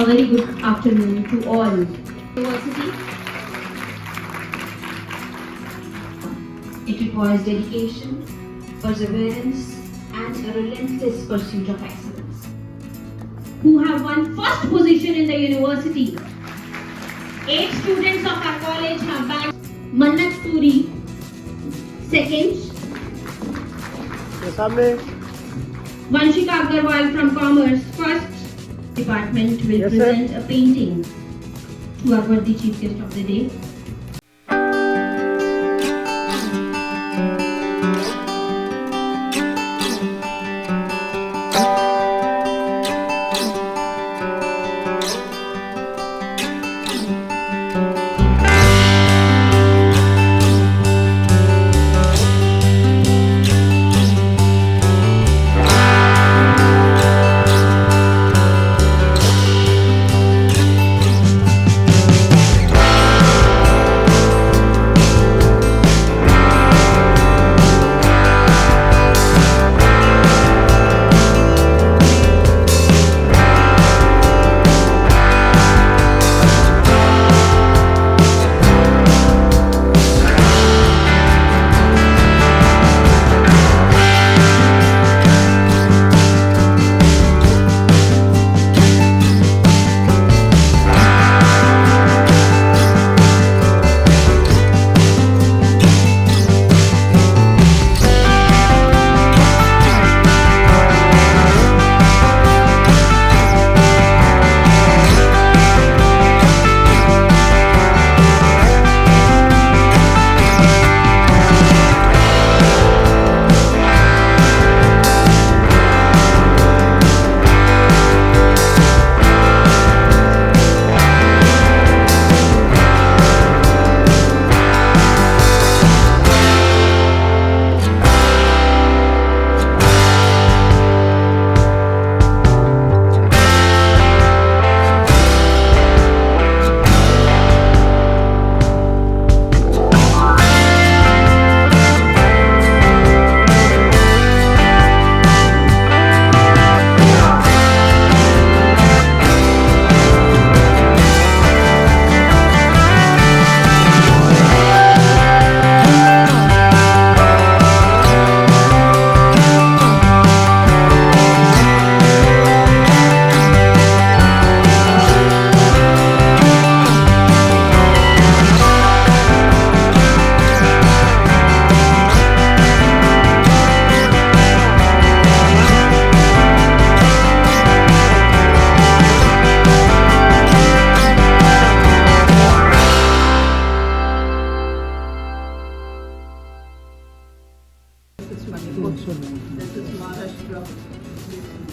A very good afternoon to all. University. It requires dedication, perseverance, and a relentless pursuit of excellence. Who have won first position in the university. Eight students of our college have bagged Mannat Suri, second. Vanshika Agarwal from Commerce, first department will yes, present sir. a painting to our worthy chief guest of the day.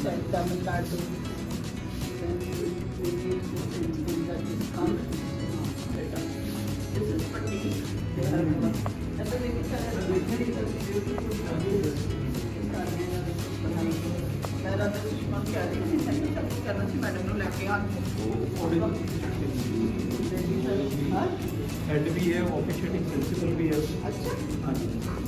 Tamil Nadu head भी है official principal भी है अच्छा हाँ जी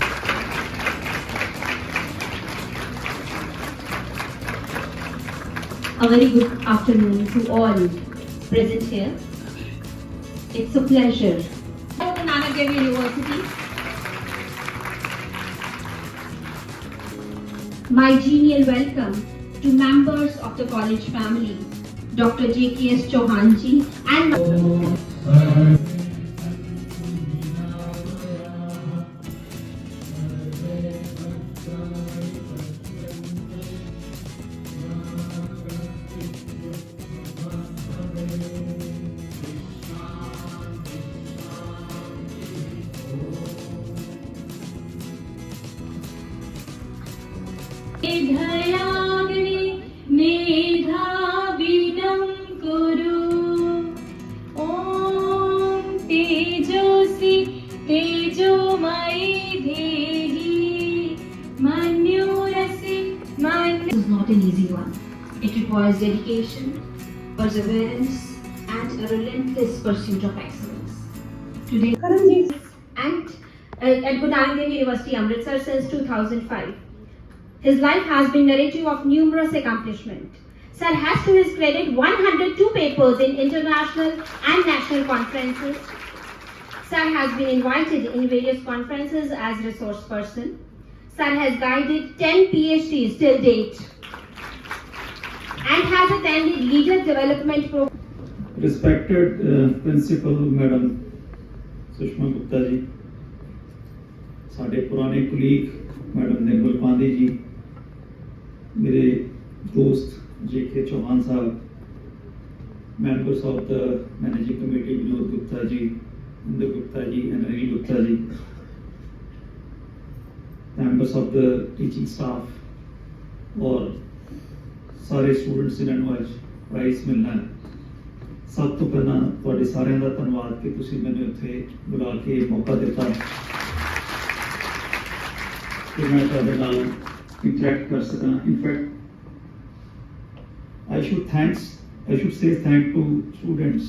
A very good afternoon to all present here. It's a pleasure. Nana Devi University. My genial welcome to members of the college family, Dr. J.K.S. Chauhanji and... an easy one. It requires dedication, perseverance, and a relentless pursuit of excellence. Today, and uh, at Bhutan University, Amritsar since 2005. His life has been narrative of numerous accomplishments. Sir has to his credit 102 papers in international and national conferences. Sir has been invited in various conferences as resource person. Sir has guided 10 PhDs till date. and has attended leisure development program. Respected uh, Principal Madam Sushma Gupta ji, ਸਾਡੇ ਪੁਰਾਣੇ colleague madam ਨਿਰਮਲ ਪਾਂਡੇ ਜੀ ਮੇਰੇ ਦੋਸਤ J K Chauhan Sahib members of the managing committee Vinod Gupta ji Inder Gupta ਜੀ and Anil Gupta ਜੀ members of the teaching staff or ਸਾਰੇ students ਜਿਨ੍ਹਾਂ ਨੂੰ ਅੱਜ ਪ੍ਰਾਈਜ਼ ਮਿਲਣਾ ਹੈ ਸਭ ਤੋਂ ਪਹਿਲਾਂ ਤੁਹਾਡੇ ਸਾਰਿਆਂ ਦਾ ਧੰਨਵਾਦ ਕਿ ਤੁਸੀਂ ਮੈਨੂੰ ਇੱਥੇ ਬੁਲਾ ਕੇ ਮੌਕਾ ਦਿੱਤਾ ਕਿ ਮੈਂ ਤੁਹਾਡੇ ਨਾਲ ਇੰਟਰੈਕਟ ਕਰ ਸਕਾਂ in fact I should thanks I should say thank to students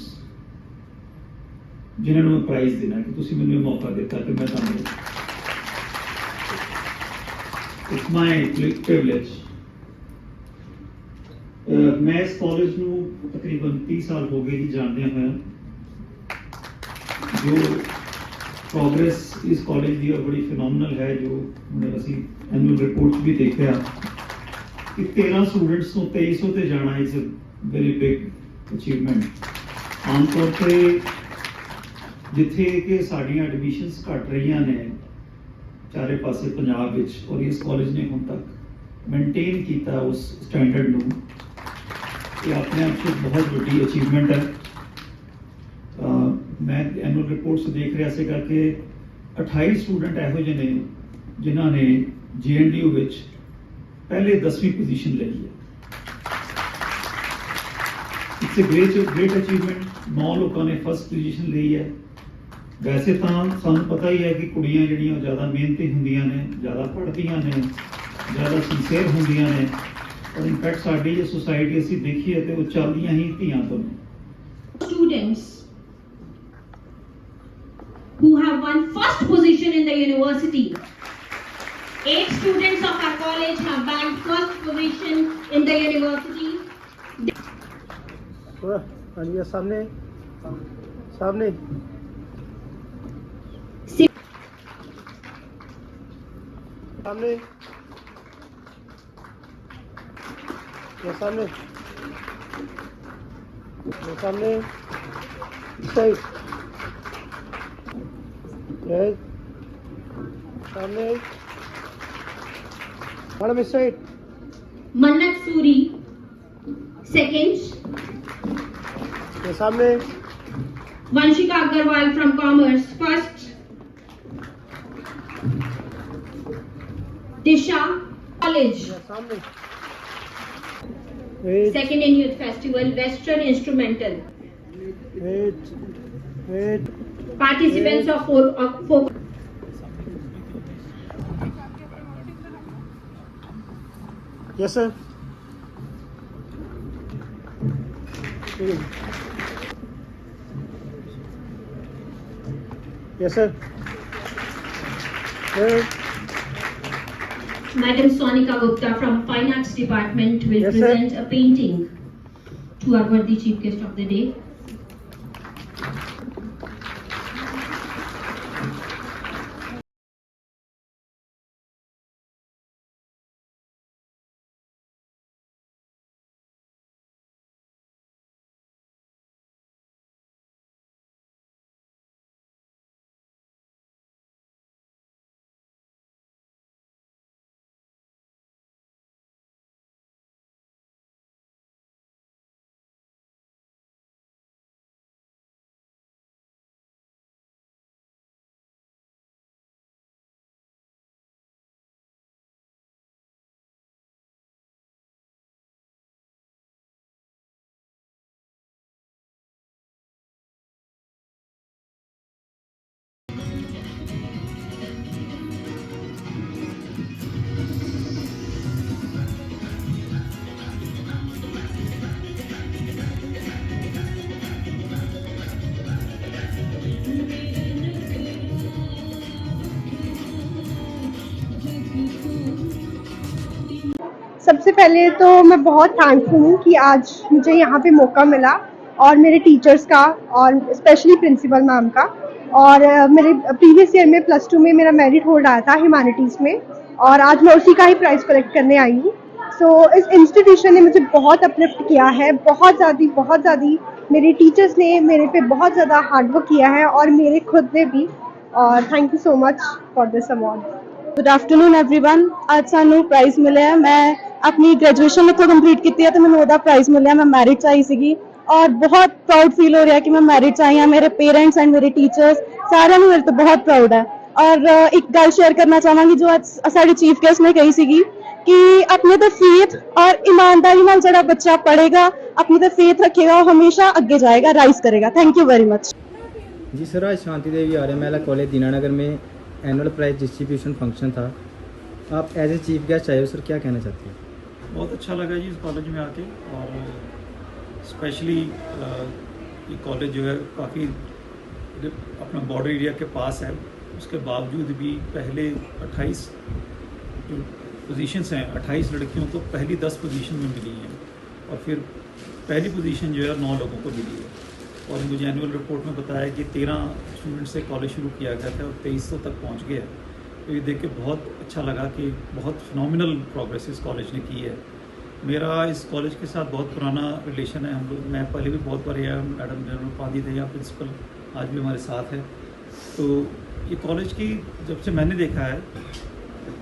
ਜਿਨ੍ਹਾਂ ਨੂੰ ਪ੍ਰਾਈਜ਼ ਦੇਣਾ ਕਿ ਤੁਸੀਂ ਮੈਨੂੰ ਇਹ ਮੌਕਾ ਦਿੱਤਾ ਕਿ ਮੈਂ ਤੁਹਾਨੂੰ ਇਟਸ ਮਾਈ ਪ੍ਰਿਵਿਲੇਜ ਮੈਂ ਇਸ ਕਾਲਜ ਨੂੰ ਤਕਰੀਬਨ 30 ਸਾਲ ਹੋ ਗਏ ਜੀ ਜਾਣਦੇ ਹਾਂ ਜੋ ਪ੍ਰੋਗਰੈਸ ਇਸ ਕਾਲਜ ਦੀ ਬੜੀ ਫਿਨੋਮਨਲ ਹੈ ਜੋ ਅਸੀਂ ਐਨੂਅਲ ਰਿਪੋਰਟਸ ਵੀ ਦੇਖਿਆ ਕਿ 13 ਸਟੂਡੈਂਟਸ ਤੋਂ 2300 ਤੇ ਜਾਣਾ ਇਸ ਵੈਰੀ ਬਿਗ ਅਚੀਵਮੈਂਟ ਆਮ ਤੌਰ ਤੇ ਜਿੱਥੇ ਕਿ ਸਾਡੀਆਂ ਐਡਮਿਸ਼ਨਸ ਘਟ ਰਹੀਆਂ ਨੇ ਚਾਰੇ ਪਾਸੇ ਪੰਜਾਬ ਵਿੱਚ ਔਰ ਇਸ ਕਾਲਜ ਨੇ ਹੁਣ ਤੱਕ ਮੇਨਟੇਨ ਕੀਤਾ ਉਸ ਸਟੈਂਡਰਡ ਨੂੰ ਇਹ ਆਪਣੇ ਆਪ ਵਿੱਚ ਬਹੁਤ ਵੱਡੀ ਅਚੀਵਮੈਂਟ ਹੈ ਮੈਂ ਐਨੂਅਲ ਰਿਪੋਰਟਸ ਦੇਖ ਰਿਹਾ ਸੀ ਕਰਕੇ 28 ਸਟੂਡੈਂਟ ਇਹੋ ਜਿਹੇ ਨੇ ਜਿਨ੍ਹਾਂ ਨੇ ਜੀਐਨਡੀਯੂ ਵਿੱਚ ਪਹਿਲੇ 10ਵੀਂ ਪੋਜੀਸ਼ਨ ਲਈ ਹੈ it's a great great achievement ਨੌ ਲੋਕਾਂ ਨੇ ਫਸਟ ਪੋਜੀਸ਼ਨ ਲਈ ਹੈ ਵੈਸੇ ਤਾਂ ਸਾਨੂੰ ਪਤਾ ਹੀ ਹੈ ਕਿ ਕੁੜੀਆਂ ਜਿਹੜੀਆਂ ਜ਼ਿਆਦਾ ਮਿਹਨਤੀ ਹੁੰਦੀਆਂ ਨੇ ਜ਼ਿਆਦਾ ਪੜ੍ਹਦੀਆਂ ਨੇ ਜ਼ਿਆਦਾ ਸਿੰਸੇਅਰ ਹੁੰਦੀਆਂ ਨੇ ਔਰ ਇਨਫੈਕਟ ਸਾਡੀ ਜੇ ਸੋਸਾਇਟੀ ਅਸੀਂ ਦੇਖੀਏ ਤੇ ਉਹ ਚੱਲਦੀਆਂ ਹੀ ਧੀਆਂ ਤੋਂ students who have won first position in the university eight students of our college have won first position in the university ਹਾਂਜੀ ਸਾਹਮਣੇ ਸਾਹਮਣੇ ਸਾਹਮਣੇ ये सामने ये सामने सही यस सामने मैडम इस साइड मन्नत सूरी सेकंड ये सामने Vanshika Agarwal from commerce first Disha college सामने Eight. Second in Youth Festival, Western Instrumental. Eight. Eight. Participants of four, of four. Yes, sir. Yes, sir. Yes. Madam Sonika Gupta from Fine Arts Department will yes, present sir. a painting to our worthy chief guest of the day. सबसे पहले तो मैं बहुत thankful हूँ कि आज मुझे यहाँ पे मौका मिला और मेरे टीचर्स का और स्पेशली प्रिंसिपल मैम का और मेरे प्रीवियस ईयर में प्लस टू में मेरा मेरिट होल्ड आया था ह्यूमैनिटीज़ में और आज मैं उसी का ही प्राइज़ कलेक्ट करने आई हूँ सो so, इस इंस्टीट्यूशन ने मुझे बहुत अपलिफ्ट किया है बहुत ज़्यादा बहुत ज़्यादा मेरे टीचर्स ने मेरे पे बहुत ज़्यादा हार्डवर्क किया है और मेरे खुद ने भी और thank you so much for this award good afternoon everyone आज सानू प्राइज़ मिले मैं ਆਪਣੀ ਗ੍ਰੈਜੂਏਸ਼ਨ ਇੱਥੋਂ ਕੰਪਲੀਟ ਕੀਤੀ ਹੈ ਤੇ ਮੈਨੂੰ ਉਹਦਾ ਪ੍ਰਾਈਜ਼ ਮਿਲਿਆ ਮੈਂ ਮੈਰਿਟ ਆਈ ਸੀਗੀ ਔਰ ਬਹੁਤ ਪ੍ਰਾਊਡ ਫੀਲ ਹੋ ਰਿਹਾ ਕਿ ਮੈਂ ਮੈਰਿਟ ਆਈ ਹਾਂ ਮੇਰੇ ਪੇਰੈਂਟਸ ਐਂਡ ਮੇਰੇ ਟੀਚਰਸ ਸਾਰਿਆਂ ਨੂੰ ਮੇਰੇ ਤੋਂ ਬਹੁਤ ਪ੍ਰਾਊਡ ਹੈ ਔਰ ਇੱਕ ਗੱਲ ਸ਼ੇਅਰ ਕਰਨਾ ਚਾਹਾਂਗੀ ਜੋ ਅੱਜ ਸਾਡੇ ਚੀਫ ਗੈਸਟ ਨੇ ਕਹੀ ਸੀਗੀ ਕਿ ਆਪਣੇ ਤੇ ਫੇਥ ਔਰ ਇਮਾਨਦਾਰੀ ਨਾਲ ਜਿਹੜਾ ਬੱਚਾ ਪੜੇਗਾ ਆਪਣੇ ਤੇ ਫੇਥ ਰੱਖੇਗਾ ਉਹ ਹਮੇਸ਼ਾ ਅੱਗੇ ਜਾਏਗਾ ਰਾਈਜ਼ ਕਰੇਗਾ thank thank you very much जी सर आज शांति देवी आर्य महिला ਕਾਲਜ दीनानगर ਮੇ ਐਨੂਅਲ ਪ੍ਰਾਈਜ਼ ਡਿਸਟ੍ਰੀਬਿਊਸ਼ਨ ਫੰਕਸ਼ਨ ਥਾ ਆਪ ਐਜ਼ ਅ ਚੀਫ ਗੈਸਟ ਆਏ ਹੋ ਸਰ ਕੀ ਕਹਿਣਾ ਚਾਹਤੇ ਹੋ बहुत अच्छा लगा जी इस कॉलेज में आके और स्पेशली ये कॉलेज जो है काफ़ी अपना बॉर्डर एरिया के पास है उसके बावजूद भी पहले 28 जो पोजीशंस हैं 28 लड़कियों को पहली 10 पोजीशन में मिली हैं और फिर पहली पोजीशन जो है नौ लोगों को मिली है और मुझे एनुअल रिपोर्ट में बताया कि 13 स्टूडेंट से कॉलेज शुरू किया गया था और सौ तक पहुंच गया ये देख के बहुत अच्छा लगा कि बहुत फिनोमिनल प्रोग्रेस इस कॉलेज ने की है मेरा इस कॉलेज के साथ बहुत पुराना रिलेशन है हम लोग मैं पहले भी बहुत बार यहाँ मैडम जनरल उपाधि थे यहाँ प्रिंसिपल आज भी हमारे साथ है तो ये कॉलेज की जब से मैंने देखा है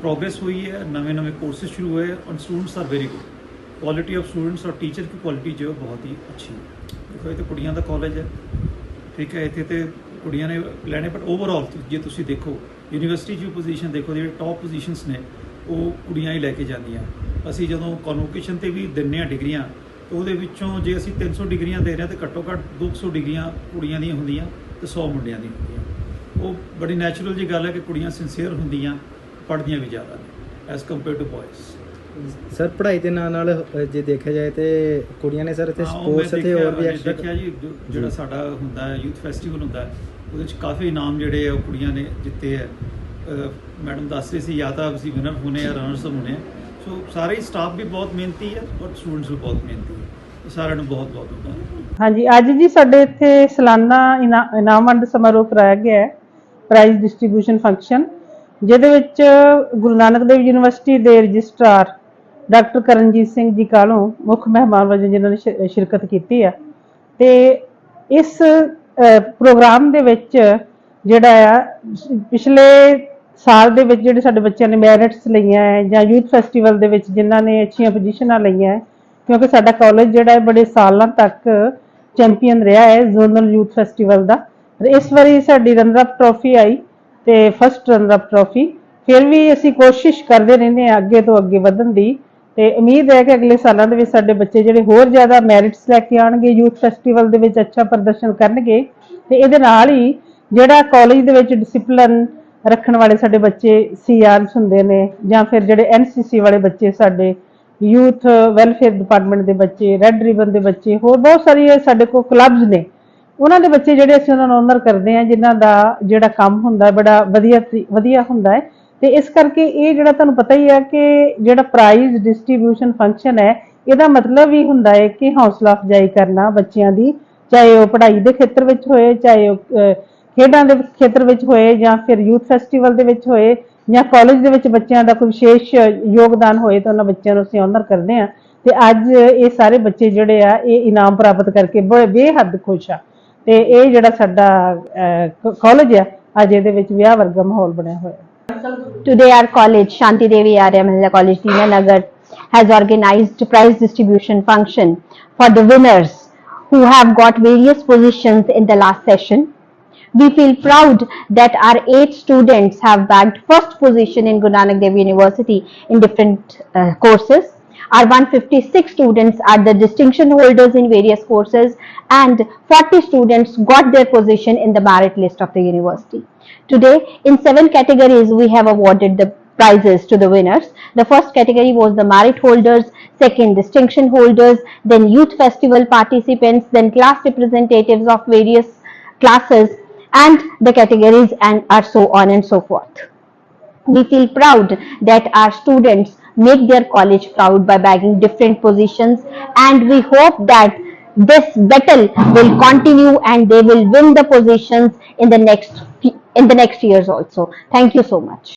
प्रोग्रेस हुई है नवे नवे कोर्सेज शुरू हुए और students are very good quality of students ਔਰ ਟੀਚਰ ਦੀ ਕੁਆਲਿਟੀ ਜੋ ਬਹੁਤ ਹੀ ਅੱਛੀ ਹੈ ਦੇਖੋ ਇਹ ਤੇ ਕੁੜੀਆਂ ਦਾ ਕਾਲਜ ਹੈ ਠੀਕ ਹੈ ਇੱਥੇ ਤੇ ਕੁੜੀਆਂ ਨੇ ਲੈਣੇ ਬਟ ਓਵਰਆਲ ਜੇ ਤੁਸੀਂ ਦੇਖੋ ਯੂਨੀਵਰਸਿਟੀ 'ਚ ਪੋਜੀਸ਼ਨ ਦੇਖੋ ਜਿਹੜੇ ਟੌਪ ਪੋਜੀਸ਼ਨਸ ਨੇ ਉਹ ਕੁੜੀਆਂ ਹੀ ਲੈ ਕੇ ਜਾਂਦੀਆਂ ਅਸੀਂ ਜਦੋਂ ਕਨਵੋਕੇਸ਼ਨ ਤੇ ਵੀ ਦਿੰਨੇ ਆ ਡਿਗਰੀਆਂ ਤੇ ਉਹਦੇ ਵਿੱਚੋਂ ਜੇ ਅਸੀਂ 300 ਡਿਗਰੀਆਂ ਦੇ ਰਹੇ ਤੇ ਘੱਟੋ ਘੱਟ 200 ਡਿਗਰੀਆਂ ਕੁੜੀਆਂ ਦੀਆਂ ਹੁੰਦੀਆਂ ਤੇ 100 ਮੁੰਡਿਆਂ ਦੀਆਂ ਹੁੰਦੀਆਂ ਉਹ ਬੜੀ ਨੈਚੁਰਲ ਜੀ ਗੱਲ ਹੈ ਕਿ ਕੁੜੀਆਂ ਸਿੰਸੀਅਰ ਹੁੰਦੀਆਂ ਪੜ੍ਹਦੀਆਂ ਵੀ ਜ਼ਿਆਦਾ as compare to boys sir ਪੜ੍ਹਾਈ ਦੇ ਨਾਲ ਨਾਲ ਜੇ ਦੇਖਿਆ ਜਾਏ ਤੇ ਕੁੜੀਆਂ ਨੇ ਸਰ ਇੱਥੇ ਸਪੋਰਟਸ ਤੇ ਹੋਰ ਵੀ ਐਕਸਟਰਾ ਦੇਖਿਆ ਜੀ ਜਿਹੜਾ ਸਾਡਾ ਹੁੰਦਾ ਯੂਥ ਫੈਸਟੀਵਲ ਹੁੰਦਾ ਉਹਦੇ ਵਿੱਚ ਕਾਫੀ ਨਾਮ ਜਿਹੜੇ ਆ ਕੁੜੀਆਂ ਨੇ ਜਿੱਤੇ ਆ ਮੈਡਮ ਦੱਸ ਰਹੀ ਸੀ ਜਾਂ ਤਾਂ ਅਸੀਂ ਵਿਨਰ ਹੋਣੇ ਆ ਰਨਰਸ ਹੋਣੇ ਆ ਸੋ ਸਾਰੇ ਸਟਾਫ ਵੀ ਬਹੁਤ ਮਿਹਨਤੀ ਆ ਔਰ ਸਟੂਡੈਂਟਸ ਵੀ ਬਹੁਤ ਮਿਹਨਤੀ ਆ ਸਾਰਿਆਂ ਨੂੰ ਬਹੁਤ ਬਹੁਤ ਧੰਨਵਾਦ ਹਾਂਜੀ ਅੱਜ ਜੀ ਸਾਡੇ ਇੱਥੇ ਸਲਾਨਾ ਇਨਾਮ ਵੰਡ ਸਮਾਰੋਹ ਕਰਾਇਆ ਗਿਆ ਹੈ ਪ੍ਰਾਈਜ਼ ਡਿਸਟ੍ਰੀਬਿਊਸ਼ਨ ਫੰਕਸ਼ਨ ਜਿਹਦੇ ਵਿੱਚ ਗੁਰੂ ਨਾਨਕ ਦੇਵ ਯੂਨੀਵਰਸਿਟੀ ਦੇ ਰਜਿਸਟਰਾਰ ਡਾਕਟਰ ਕਰਨਜੀਤ ਸਿੰਘ ਜੀ ਕਾਲੋਂ ਮੁੱਖ ਮਹਿਮਾਨ ਵਜੋਂ ਜਿਨ੍ਹਾਂ ਨੇ ਸ਼ਿਰਕਤ ਕੀਤੀ ਆ ਤੇ ਇਸ ਪ੍ਰੋਗਰਾਮ ਦੇ ਵਿੱਚ ਜਿਹੜਾ ਆ ਪਿਛਲੇ ਸਾਲ ਦੇ ਵਿੱਚ ਜਿਹੜੇ ਸਾਡੇ ਬੱਚਿਆਂ ਨੇ ਮੈਰਿਟਸ ਲਈਆਂ ਹੈ ਜਾਂ ਯੂਥ ਫੈਸਟੀਵਲ ਦੇ ਵਿੱਚ ਜਿਨ੍ਹਾਂ ਨੇ ਅੱਛੀਆਂ ਪੋਜੀਸ਼ਨਾਂ ਲਈਆਂ ਕਿਉਂਕਿ ਸਾਡਾ ਕਾਲਜ ਜਿਹੜਾ ਹੈ ਬੜੇ ਸਾਲਾਂ ਤੱਕ ਚੈਂਪੀਅਨ ਰਿਹਾ ਹੈ ਜ਼ੋਨਲ ਯੂਥ ਫੈਸਟੀਵਲ ਦਾ ਇਸ ਵਾਰੀ ਸਾਡੀ ਰਨਰ ਅਪ ਟਰੋਫੀ ਆਈ ਤੇ ਫਸਟ ਰਨਰ ਅਪ ਟਰੋਫੀ ਫਿਰ ਵੀ ਅਸੀਂ ਕੋਸ਼ਿਸ਼ ਕਰਦੇ ਰਹਿੰਦੇ ਹਾਂ ਅੱਗੇ ਤੋਂ ਅੱਗੇ ਵਧਣ ਦੀ ਤੇ ਉਮੀਦ ਹੈ ਕਿ ਅਗਲੇ ਸਾਲਾਂ ਦੇ ਵਿੱਚ ਸਾਡੇ ਬੱਚੇ ਜਿਹੜੇ ਹੋਰ ਜ਼ਿਆਦਾ ਮੈਰਿਟਸ ਲੈ ਕੇ ਆਣਗੇ ਯੂਥ ਫੈਸਟੀਵਲ ਦੇ ਵਿੱਚ ਅੱਛਾ ਪ੍ਰਦਰਸ਼ਨ ਕਰਨਗੇ ਤੇ ਇਹਦੇ ਨਾਲ ਹੀ ਜਿਹੜਾ ਕਾਲਜ ਦੇ ਵਿੱਚ ਡਿਸਪਲਿਨ ਰੱਖਣ ਵਾਲੇ ਸਾਡੇ ਬੱਚੇ ਸੀਆਰਸ ਹੁੰਦੇ ਨੇ ਜਾਂ ਫਿਰ ਜਿਹੜੇ ਐਨਸੀਸੀ ਵਾਲੇ ਬੱਚੇ ਸਾਡੇ ਯੂਥ ਵੈਲਫੇਅਰ ਡਿਪਾਰਟਮੈਂਟ ਦੇ ਬੱਚੇ ਰੈੱਡ ਰਿਬਨ ਦੇ ਬੱਚੇ ਹੋਰ ਬਹੁਤ ਸਾਰੇ ਸਾਡੇ ਕੋਲ ਕਲੱਬਸ ਨੇ ਉਹਨਾਂ ਦੇ ਬੱਚੇ ਜਿਹੜੇ ਅਸੀਂ ਉਹਨਾਂ ਨੂੰ ਆਨਰ ਕਰਦੇ ਆ ਜਿਨ੍ਹਾਂ ਦਾ ਜਿਹੜਾ ਕੰਮ ਹੁੰਦਾ ਬੜਾ ਵਧੀਆ ਵਧੀਆ ਹੁੰਦਾ ਹੈ ਤੇ ਇਸ ਕਰਕੇ ਇਹ ਜਿਹੜਾ ਤੁਹਾਨੂੰ ਪਤਾ ਹੀ ਹੈ ਕਿ ਜਿਹੜਾ ਪ੍ਰਾਈਜ਼ ਡਿਸਟ੍ਰੀਬਿਊਸ਼ਨ ਫੰਕਸ਼ਨ ਹੈ ਇਹਦਾ ਮਤਲਬ ਵੀ ਹੁੰਦਾ ਹੈ ਕਿ ਹੌਸਲਾ ਅਫਜ਼ਾਈ ਕਰਨਾ ਬੱਚਿਆਂ ਦੀ ਚਾਹੇ ਉਹ ਪੜ੍ਹਾਈ ਦੇ ਖੇਤਰ ਵਿੱਚ ਹੋਏ ਚਾਹੇ ਉਹ ਖੇਡਾਂ ਦੇ ਖੇਤਰ ਵਿੱਚ ਹੋਏ ਜਾਂ ਫਿਰ ਯੂਥ ਫੈਸਟੀਵਲ ਦੇ ਵਿੱਚ ਹੋਏ ਜਾਂ ਕਾਲਜ ਦੇ ਵਿੱਚ ਬੱਚਿਆਂ ਦਾ ਕੋਈ ਵਿਸ਼ੇਸ਼ ਯੋਗਦਾਨ ਹੋਏ ਤਾਂ ਉਹਨਾਂ ਬੱਚਿਆਂ ਨੂੰ ਅਸੀਂ ਆਨਰ ਕਰਦੇ ਹਾਂ ਤੇ ਅੱਜ ਇਹ ਸਾਰੇ ਬੱਚੇ ਜਿਹੜੇ ਆ ਇਹ ਇਨਾਮ ਪ੍ਰਾਪਤ ਕਰਕੇ ਬੜੇ ਬੇਹੱਦ ਖੁਸ਼ ਆ ਤੇ ਇਹ ਜਿਹੜਾ ਸਾਡਾ ਕਾਲਜ ਆ ਅੱਜ ਇਹਦੇ ਵਿੱਚ ਵਿਆਹ ਵਰਗਾ ਮਾਹੌਲ ਬਣਿਆ ਹੋਇਆ Today our college, Shanti Devi RMLA College, Nagar, has organized prize distribution function for the winners who have got various positions in the last session. We feel proud that our eight students have bagged first position in Guru Nanak Dev University in different uh, courses. Our 156 students are the distinction holders in various courses and 40 students got their position in the merit list of the university. Today, in seven categories, we have awarded the prizes to the winners. The first category was the merit holders, second distinction holders, then youth festival participants, then class representatives of various classes and the categories and are so on and so forth. We feel proud that our students make their college proud by bagging different positions and we hope that this battle will continue and they will win the positions in the next in the next years also. Thank you so much.